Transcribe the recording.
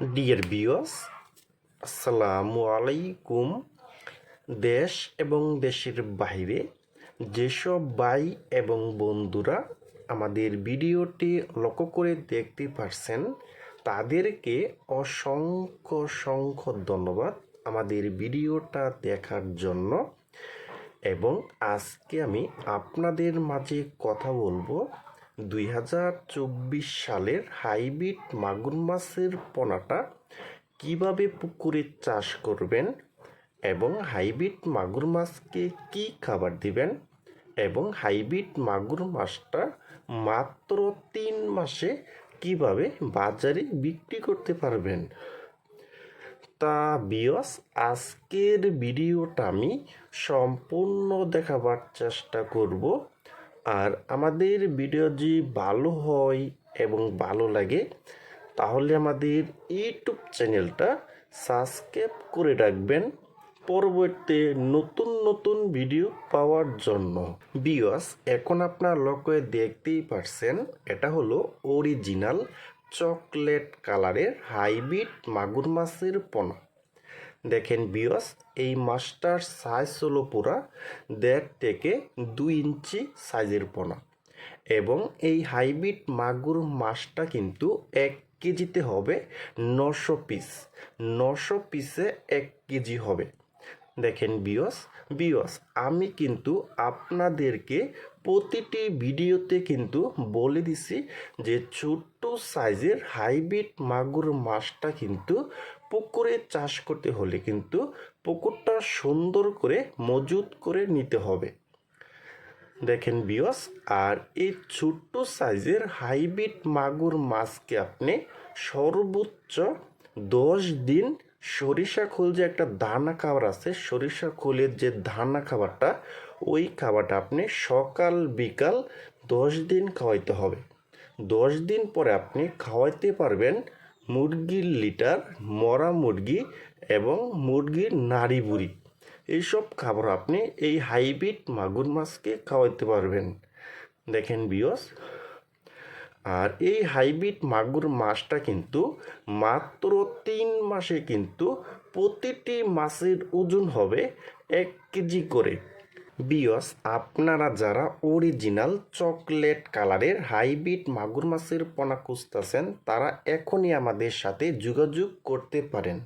Deer বিয়স আসসালামু আলাইকুম। দেশ এবং দেশের বাইরে যেসব ভাই এবং বন্ধুরা আমাদের ভিডিওটি লক্ষ্য করে দেখতে পারছেন, তাদেরকে অসংখ্য অসংখ্য ধন্যবাদ আমাদের ভিডিওটা দেখার জন্য। এবং আজকে আমি আপনাদের মাঝে কথা বলব দুই হাজার চব্বিশ সালের হাইব্রিড মাগুর মাছের পোনাটা কীভাবে পুকুরে চাষ করবেন এবং হাইব্রিড মাগুর মাছকে কি খাবার দিবেন এবং হাইব্রিড মাগুর মাছটা মাত্র তিন মাসে কীভাবে বাজারে বিক্রি করতে পারবেন? তা বিয়স আজকের ভিডিওটা আমি সম্পূর্ণ দেখাবার চেষ্টা করব আর আমাদের ভিডিও যদি ভালো হয় এবং ভালো লাগে, তাহলে আমাদের ইউটিউব চ্যানেলটা সাবস্ক্রাইব করে রাখবেন পরবর্তী নতুন নতুন ভিডিও পাওয়ার জন্য। বিয়স এখন আপনার লক্ষ্যে দেখতেই পারছেন, এটা হলো অরিজিনাল চকলেট কালারের হাইব্রিড মাগুর মাছের পোনা। দেখেন বিয়স এই মাছটার সাইজ হলো পুরা দেড় থেকে দুই ইঞ্চি সাইজের পোনা। এবং এই হাইব্রিড মাগুর মাছটা কিন্তু এক কেজিতে হবে নশো পিস নশো পিসে এক কেজি হবে। দেখেন বিয়স বিয়স আমি কিন্তু আপনাদেরকে প্রতিটি ভিডিওতে কিন্তু বলে দিছি যে ছোট্ট সাইজের হাইব্রিড মাগুর মাছটা কিন্তু পুকুরে চাষ করতে হলে কিন্তু পুকুরটা সুন্দর করে মজুত করে নিতে হবে। দেখেন বিয়স আর এই ছোট্ট সাইজের হাইব্রিড মাগুর মাছকে আপনি সর্বোচ্চ দশ দিন সরিষা খোল যে একটা দানা খাবার আছে সরিষা খোলের যে দানা খাবারটা, ওই খাবারটা আপনি সকাল বিকাল দশ দিন খাওয়াইতে হবে। দশ দিন পরে আপনি খাওয়াইতে পারবেন মুরগির লিটার, মরা মুরগি এবং মুরগির নাড়ি বুড়ি। এইসব খাবার আপনি এই হাইব্রিড মাগুর মাছকে খাওয়াইতে পারবেন। দেখেন বিয়স আর এই হাইব্রিড মাগুর মাছটা কিন্তু মাত্র তিন মাসে কিন্তু প্রতিটি মাছের ওজন হবে এক কেজি করে। বিয়স আপনারা যারা অরিজিনাল চকলেট কালারের হাইব্রিড মাগুর মাছের পোনা খুঁজতেছেন, তারা এখনই আমাদের সাথে যোগাযোগ করতে পারেন।